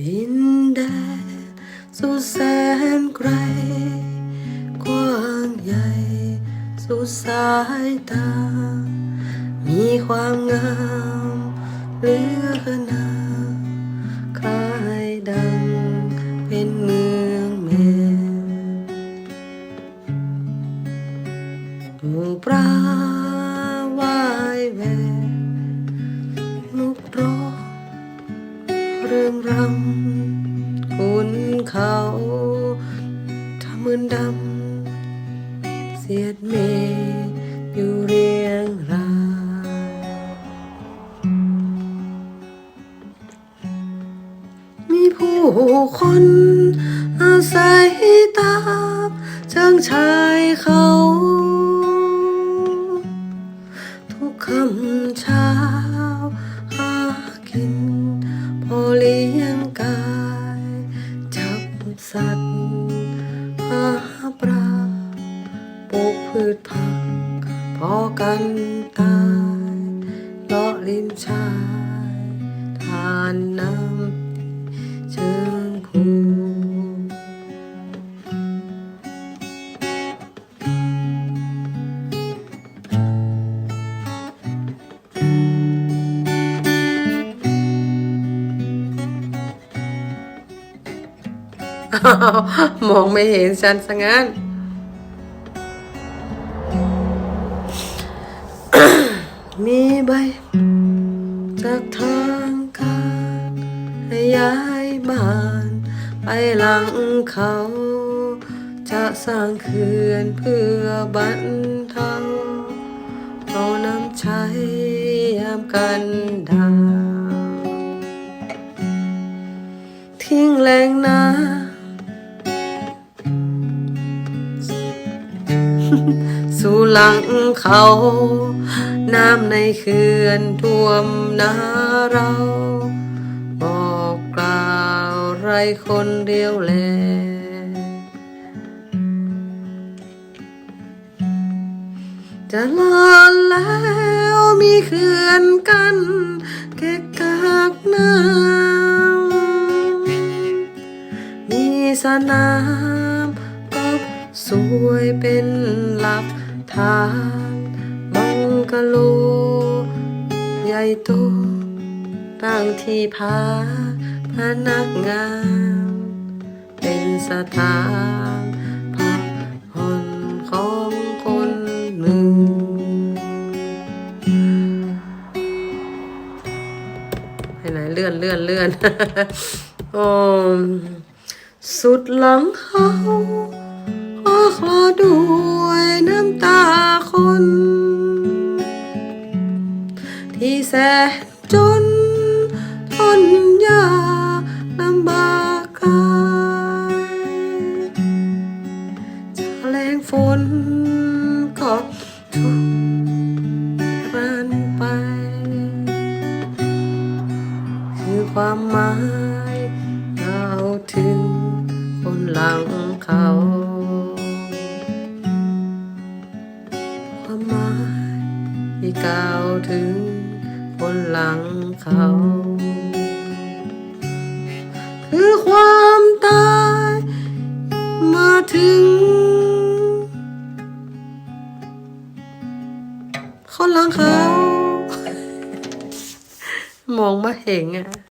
ดินแดนสุดแสนไกล กว้างใหญ่ สุดสายตา มีความงามเหลือนาคล้ายดังเป็นเมืองแม่หมู่ปลาว่ายแว เขาทำมืนดำ เสียดเมอยู่เรียงราย มีผู้คนอาศัยตามเชิงชายเขา ทุกคำเช้า หาปลาปลูกพืชผัก พอกันตายเลาะลิ้นชาย ทานน้ำ มองไม่เห็นฉันซะงั้นมีใบ จากทางการให้ย้ายบ้าน ไปหลังเขา จะสร้างเขื่อนเพื่อบรรเทาเอาน้ำใช้ยามกันดาทิ้งแหล่งน้ำ สู่หลังเขา น้ำในเขื่อนท่วมนาเราบอกกล่าวไรคนเดียวแลจะลอนแล้วมีเขื่อนกันเกะกากน้ำมีสนาม วยเป็นหลักฐานบังกะโล ใหญ่โตตั้งที่พักพนักงาน เป็นสถานพักผ่อนของคนหนึ่ง ไปไหนเลื่อนเลื่อนเลื่อนโอ้สุดหลังเขา คลอด้วยน้ำตาคน ที่แสนจนทนยากลำบากกายจะแรงฝนก็ทุกรันไป คือความหมายกล่าถึงคนหลังเขา กล่าวถึงคนหลังเขา คือความตายมาถึง คนหลังเขา มองมาเห็นอะ